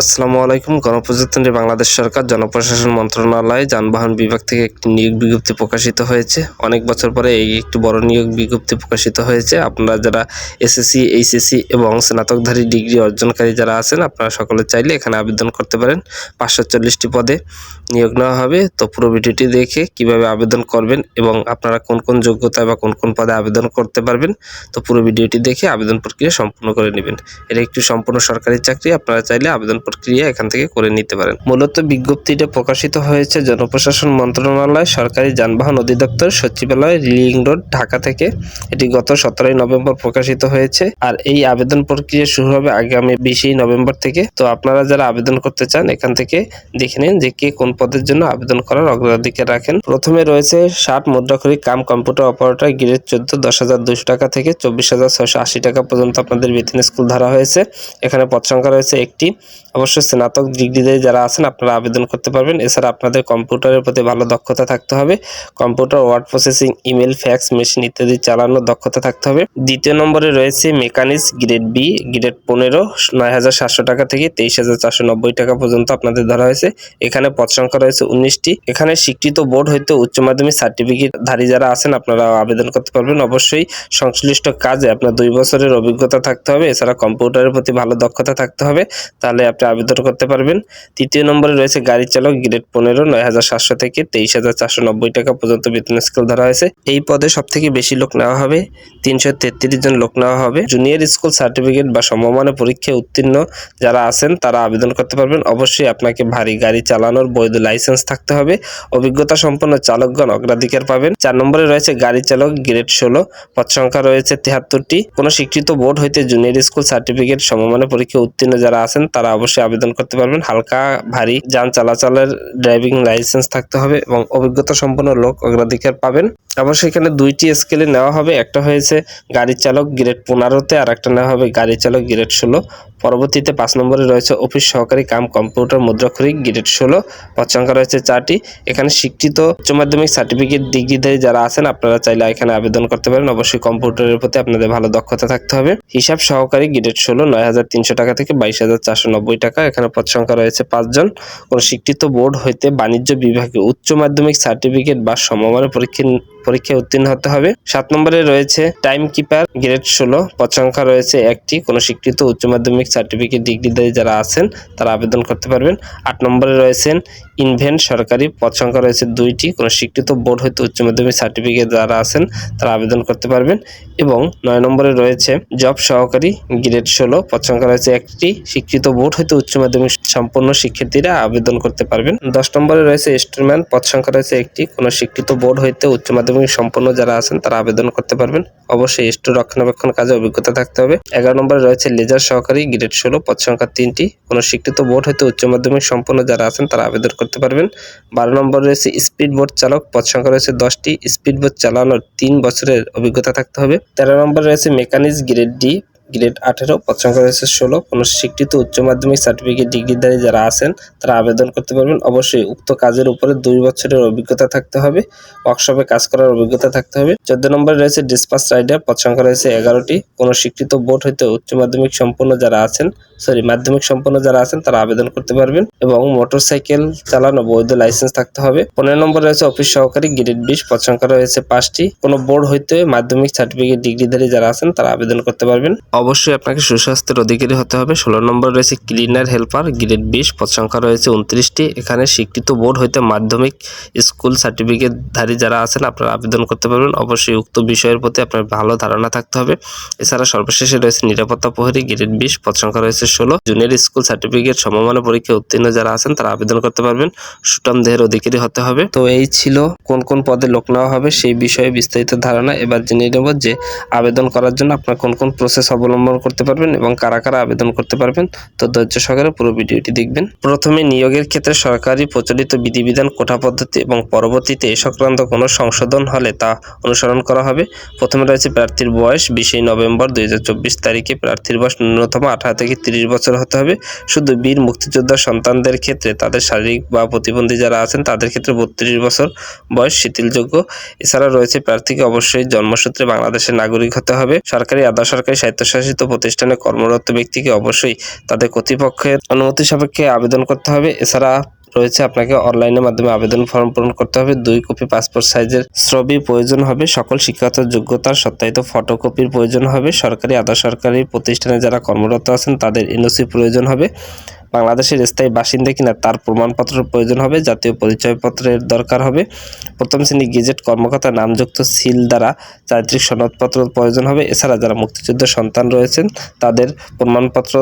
আসসালামু আলাইকুম। গণপ্রজাতন্ত্রী বাংলাদেশ সরকার, জনপ্রশাসন মন্ত্রণালয়, যানবাহন বিভাগ থেকে একটি নিয়োগ বিজ্ঞপ্তি প্রকাশিত হয়েছে। অনেক বছর পরে এই একটি বড় নিয়োগ বিজ্ঞপ্তি প্রকাশিত হয়েছে। আপনারা যারা এসএসসি, এইচএসসি এবং স্নাতকধারী ডিগ্রি অর্জনকারী যারা আছেন, আপনারা সকলে চাইলে এখানে আবেদন করতে পারেন। পাঁচশো চল্লিশটি পদে নিয়োগ নেওয়া হবে। তো পুরো ভিডিওটি দেখে কীভাবে আবেদন করবেন এবং আপনারা কোন কোন যোগ্যতা বা কোন কোন পদে আবেদন করতে পারবেন, তো পুরো ভিডিওটি দেখে আবেদন প্রক্রিয়া সম্পূর্ণ করে নেবেন। এটা একটি সম্পূর্ণ সরকারি চাকরি, আপনারা চাইলে আবেদন প্রক্রিয়া এখান থেকে করে নিতে পারেন। মূলত বিজ্ঞপ্তিটা প্রকাশিত হয়েছে, জনপ্রশাসন মন্ত্রণালয়, সরকারি যানবাহন অধিদপ্তর, সচিবালয়, রিলিং রোড, ঢাকা থেকে। এটি গত সতেরোই নভেম্বর প্রকাশিত হয়েছে আর এই আবেদন প্রক্রিয়া শুরু হবে আগামী বিশই নভেম্বর থেকে। তো আপনারা যারা আবেদন করতে চান, এখান থেকে দেখে নিন যে কে কোন পদের জন্য আবেদন করার অগ্রাধিকার রাখেন। প্রথমে রয়েছে ষাট মুদ্রাক্ষরী কাম কম্পিউটার অপারেটর, গ্রেড চোদ্দ, দশ হাজার দুশো টাকা থেকে চব্বিশ হাজার ছয়শো আশি টাকা পর্যন্ত আপনাদের বেতন স্কুল ধরা হয়েছে। এখানে পদ সংখ্যা রয়েছে একটি। অবশ্যই স্নাতক ডিগ্রিতে যারা আছেন, আপনারা আবেদন করতে পারবেন। এছাড়া আপনাদের কম্পিউটারের প্রতি ভালো দক্ষতা থাকতে হবে। Computer, word processing, email, fax, machine ইত্যাদি চালানোর দক্ষতা থাকতে হবে। দ্বিতীয় নম্বরে রয়েছে মেকানিক্স গ্রেড বি, গ্রেড পনেরো, নয় হাজার সাতশো টাকা থেকে তেইশ হাজার চারশো নব্বই টাকা পর্যন্ত আপনাদের ধরা হয়েছে। এখানে পদ সংখ্যা রয়েছে উনিশটি। এখানে স্বীকৃত বোর্ড হইতে উচ্চ মাধ্যমিক সার্টিফিকেট ধারী যারা আছেন, আপনারা আবেদন করতে পারবেন। অবশ্যই সংশ্লিষ্ট কাজে আপনার দুই বছরের অভিজ্ঞতা থাকতে হবে। এছাড়া কম্পিউটারের প্রতি ভালো দক্ষতা থাকতে হবে। তাহলে আপনি আবেদন করতে পারবেন। তৃতীয় নম্বরে রয়েছে গাড়ি চালক, গ্রেড পনেরো, নয় হাজার সাতশো থেকে তেইশ হাজার চারশো নব্বই টাকা পর্যন্ত বেতন স্কেল ধরা হয়েছে। এই পদে সব থেকে বেশি লোক নেওয়া হবে, তিনশো তেত্রিশ জন লোক নেওয়া হবে। জুনিয়র স্কুল সার্টিফিকেট বা সমমানের পরীক্ষায় উত্তীর্ণ যারা আছেন, তারা আবেদন করতে পারবেন। অবশ্যই আপনাকে ভারী গাড়ি চালানোর বৈধ লাইসেন্স থাকতে হবে। অভিজ্ঞতা সম্পন্ন চালকগণ অগ্রাধিকার পাবেন। চার নম্বরে রয়েছে গাড়ি চালক, গ্রেড ষোলো, পদ সংখ্যা রয়েছে তেহাত্তরটি। কোনো স্বীকৃত বোর্ড হইতে জুনিয়র স্কুল সার্টিফিকেট, সমমানের পরীক্ষায় উত্তীর্ণ যারা আছেন, তারা অবশ্যই আবেদন করতে পারবেন। হালকা, ভারী যান চলাচলের ড্রাইভিং লাইসেন্স থাকতে হবে এবং অভিজ্ঞতা সম্পন্ন লোক অগ্রাধিকার পাবেন। অবশ্যই সেখানে দুইটি স্কেলে নেওয়া হবে। একটা হয়েছে গাড়ি চালক গ্রেড পনেরোতে আর একটা নেওয়া হবে গাড়ি চালক গ্রেড ষোলো। পরবর্তীতে পাঁচ নম্বরে রয়েছে অফিস সহকারী কাম কম্পিউটার মুদ্রাক্ষরিক গ্রেড ষোলো। পদ সংখ্যা রয়েছে চারটি। এখানে শিক্ষিত উচ্চ মাধ্যমিক সার্টিফিকেট ডিগ্রিধারী যারা আছেন, আপনারা চাইলে এখানে আবেদন করতে পারেন। অবশ্যই কম্পিউটারের প্রতি আপনাদের ভালো দক্ষতা থাকতে হবে। হিসাব সহকারী গ্রেড ষোলো, নয় হাজার তিনশো টাকা থেকে বাইশ হাজার চারশো নব্বই টাকা। এখানে পদ সংখ্যা রয়েছে পাঁচজন কোনো শিক্ষিত বোর্ড হইতে বাণিজ্য বিভাগে উচ্চ মাধ্যমিক সার্টিফিকেট বা সমমানের পরীক্ষা পরীক্ষায় উত্তীর্ণ হতে হবে। সাত নম্বরে রয়েছে টাইম কিপার গ্রেড ষোলো। পদ সংখ্যা রয়েছে একটি। কোনো স্বীকৃত উচ্চ মাধ্যমিক সার্টিফিকেট ডিগ্রিধারী যারা আছেন, তারা আবেদন করতে পারবেন। আট নম্বরে রয়েছেন ইনভেন্ট সরকারি। পদ সংখ্যা রয়েছে দুইটি। কোনো স্বীকৃত বোর্ড হইতে উচ্চ মাধ্যমিক সার্টিফিকেট যারা আছেন, তারা আবেদন করতে পারবেন। এবং নয় নম্বরে রয়েছে জব সহকারী গ্রেড ষোলো। পদ সংখ্যা রয়েছে একটি। স্বীকৃত বোর্ড হইতে উচ্চ মাধ্যমিক সম্পন্ন শিক্ষার্থীরা আবেদন করতে পারবেন। দশ নম্বরে রয়েছে স্টোরম্যান পদ সংখ্যা রয়েছে একটি। কোনো স্বীকৃত বোর্ড হইতে উচ্চ মাধ্যমিক সম্পন্ন যারা আছেন, তারা আবেদন করতে পারবেন। অবশ্যই স্টোর রক্ষণাবেক্ষণ কাজে অভিজ্ঞতা থাকতে হবে। এগারো নম্বরে রয়েছে লেজার সহকারী গ্রেড ষোলো, পদ সংখ্যা তিনটি। কোনো স্বীকৃত বোর্ড হয়তো উচ্চ মাধ্যমিক সম্পন্ন যারা আছেন, তারা আবেদন করতে পারবেন। বারো নম্বর রয়েছে স্পিড বোর্ড চালক, পদ সংখ্যা রয়েছে দশটি। স্পিড বোর্ড চালানোর তিন বছরের অভিজ্ঞতা থাকতে হবে। তেরো নম্বরে রয়েছে মেকানিক্স গ্রেড ডি গ্রেড আঠেরো, পদ সংখ্যা রয়েছে ষোলো। কোনো স্বীকৃত উচ্চ মাধ্যমিক সার্টিফিকেট ডিগ্রিধারী যারা আছেন, তারা আবেদন করতে পারবেন। অবশ্যই উক্ত কাজের উপরে দুই বছরের অভিজ্ঞতা থাকতে হবে। ওয়ার্কশপে কাজ করার অভিজ্ঞতা থাকতে হবে। চোদ্দ নম্বরে রয়েছে ডিসপাস রাইডার পদ সংখ্যা রয়েছে এগারোটি। কোনো স্বীকৃত বোর্ড হইতে উচ্চ মাধ্যমিক সম্পন্ন যারা আছেন সরি মাধ্যমিক সম্পন্ন যারা আছেন, তারা আবেদন করতে পারবেন এবং মোটরসাইকেল চালানো বৈধ লাইসেন্স থাকতে হবে। পনেরো নম্বর রয়েছে অফিস সহকারী গ্রেড বিশ, পদ সংখ্যা রয়েছে পাঁচটি। কোনো বোর্ড হইতে মাধ্যমিক সার্টিফিকেট ডিগ্রিধারী যারা আছেন, তারা আবেদন করতে পারবেন। অবশ্যই আপনাকে সুস্বাস্থ্যের অধিকারী হতে হবে। ষোলো নম্বর রয়েছে ক্লিনার হেল্পার, গ্রেড বিশ, পদ সংখ্যা রয়েছে উনত্রিশটি। এখানে স্বীকৃত বোর্ড হইতে মাধ্যমিক স্কুল সার্টিফিকেট ধারী যারা আছেন, আপনারা আবেদন করতে পারবেন। অবশ্যই উক্ত বিষয়ের প্রতি আপনার ভালো ধারণা থাকতে হবে। এছাড়া সর্বশেষে রয়েছে নিরাপত্তা প্রহরী, গ্রেড বিশ, পদ সংখ্যা রয়েছে ষোলো। জুনিয়র স্কুল সার্টিফিকেট, সমমানের পরীক্ষায় উত্তীর্ণ যারা আছেন, তারা আবেদন করতে পারবেন। সুটাম দেহের অধিকারী হতে হবে। তো এই ছিল কোন কোন পদে লোক নেওয়া হবে সেই বিষয়ে বিস্তারিত ধারণা। এবার জেনে নেব যে আবেদন করার জন্য আপনার কোন কোন প্রসেস অবলম্বন করতে পারবেন এবং কারা কারা আবেদন করতে পারবেন, তো ধৈর্য সহকারে পুরো ভিডিওটি দেখবেন। প্রথমে নিয়োগের ক্ষেত্রে সরকারি প্রচলিত বিধিবিধান, কোঠা পদ্ধতি এবং পরবর্তীতে এ সংক্রান্ত কোনো সংশোধন হলে তা অনুসরণ করা হবে। প্রথমে রয়েছে প্রার্থীর বয়স বিশে নভেম্বর দুই তারিখে প্রার্থীর বয়স ন্যূনতম আঠারো থেকে তিরিশ বছর হতে হবে। শুধু বীর মুক্তিযোদ্ধার সন্তানদের ক্ষেত্রে তাদের শারীরিক বা প্রতিবন্ধী যারা আছেন, তাদের ক্ষেত্রে বত্রিশ বছর বয়স শিথিলযোগ্য। এছাড়া রয়েছে প্রার্থীকে অবশ্যই জন্মসূত্রে বাংলাদেশের নাগরিক হতে হবে। সরকারি, আধা সরকারি স্বায়ত্তশাসিত স্বায়ত্তশাসিত প্রতিষ্ঠানে কর্মরত ব্যক্তিকে অবশ্যই তাদের কর্তৃপক্ষের অনুমতি সাপেক্ষে আবেদন করতে হবে। এছাড়া রয়েছে। আপনাকে অনলাইনের মাধ্যমে আবেদন ফর্ম পূরণ করতে হবে। দুই কপি পাসপোর্ট সাইজের ছবি প্রয়োজন হবে। সকল শিক্ষাগত যোগ্যতার সত্যায়িত ফটোকপির প্রয়োজন হবে। সরকারি, আধা সরকারি প্রতিষ্ঠানে যারা কর্মরত আছেন, তাদের এনওসি প্রয়োজন হবে। বাংলাদেশের স্থায়ী বাসিন্দা কিনা তার প্রমাণপত্র প্রয়োজন হবে। জাতীয় পরিচয়পত্রের দরকার হবে। প্রথম শ্রেণি গেজেট কর্মকর্তা নামযুক্ত সিল দ্বারা চারিত্রিক সনদপত্র প্রয়োজন হবে। এছাড়া যারা মুক্তিযুদ্ধের সন্তান রয়েছেন, তাদের প্রমাণপত্র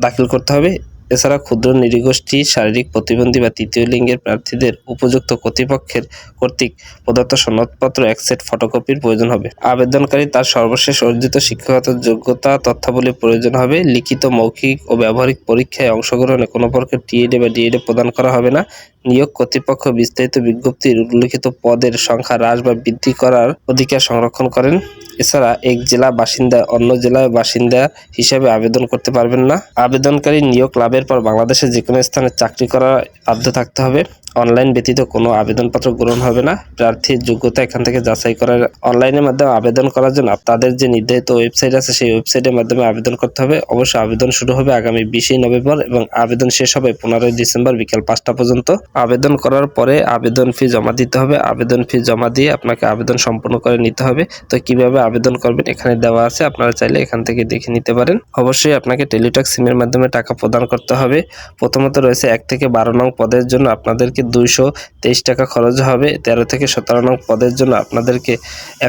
দাখিল করতে হবে। এছাড়া ক্ষুদ্র নৃগোষ্ঠী, শারীরিক প্রতিবন্ধী বা তৃতীয় লিঙ্গের প্রার্থীদের উপযুক্ত কর্তৃপক্ষের কর্তৃক প্রদত্ত সনদপত্র, এক সেট ফটোকপির প্রয়োজন হবে। আবেদনকারী তার সর্বশেষ অর্জিত শিক্ষাগত যোগ্যতা, তথ্যাবলী প্রয়োজন হবে। লিখিত মৌখিক ও ব্যবহারিক পরীক্ষায় অংশগ্রহণে কোনো প্রকার টিএডি বা ডিএডি প্রদান করা হবে না। নিয়োগ কর্তৃপক্ষ বিস্তারিত বিজ্ঞপ্তির উল্লিখিত পদের সংখ্যা হ্রাস বা বৃদ্ধি করার অধিকার সংরক্ষণ করেন। এছাড়া এক জেলা বাসিন্দা অন্য জেলার বাসিন্দা হিসাবে আবেদন করতে পারবেন না। আবেদনকারী নিয়োগ লাভের পর বাংলাদেশের যে কোনো স্থানে চাকরি করার বাধ্য থাকতে হবে। অনলাইন ব্যতীত কোনো আবেদনপত্র গ্রহণ হবে না। প্রার্থীর যোগ্যতা এখান থেকে যাচাই করার অনলাইনের মাধ্যমে আবেদন করার জন্য তাদের যে নির্ধারিত ওয়েবসাইট আছে সেই ওয়েবসাইটের মাধ্যমে আবেদন করতে হবে। অবশ্যই আবেদন শুরু হবে আগামী বিশে নভেম্বর এবং আবেদন শেষ হবে পনেরোই ডিসেম্বর বিকেল পাঁচটা পর্যন্ত। আবেদন করার পরে আবেদন ফি জমা দিতে হবে। আবেদন ফি জমা দিয়ে আপনাকে আবেদন সম্পূর্ণ করে নিতে হবে। তো কীভাবে আবেদন করবেন এখানে দেওয়া আছে, আপনারা চাইলে এখান থেকে দেখে নিতে পারেন। অবশ্যই আপনাকে টেলিটক সিমের মাধ্যমে টাকা প্রদান করতে হবে। প্রথমত রয়েছে এক থেকে বারো নং পদের জন্য আপনাদেরকে দুইশো তেইশ টাকা খরচ হবে। তেরো থেকে সতেরো নং পদের জন্য আপনাদেরকে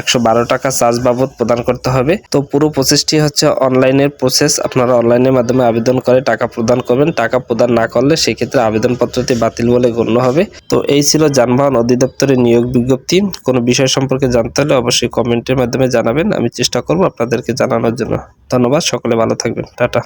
একশো বারো টাকা চার্জ বাবদ প্রদান করতে হবে। তো পুরো প্রসেসটি হচ্ছে অনলাইনের প্রসেস আপনারা অনলাইনের মাধ্যমে আবেদন করে টাকা প্রদান করবেন। টাকা প্রদান না করলে সেক্ষেত্রে আবেদনপত্রটি বাতিল বলে গণ্য হবে। তো এই ছিল যানবাহন অধিদপ্তরের নিয়োগ বিজ্ঞপ্তি। কোনো বিষয় সম্পর্কে জানতে হলে অবশ্যই কমেন্টের মাধ্যমে জানাবেন। আমি চেষ্টা করব আপনাদেরকে জানানোর জন্য। ধন্যবাদ, সকলে ভালো থাকবেন। টাটা।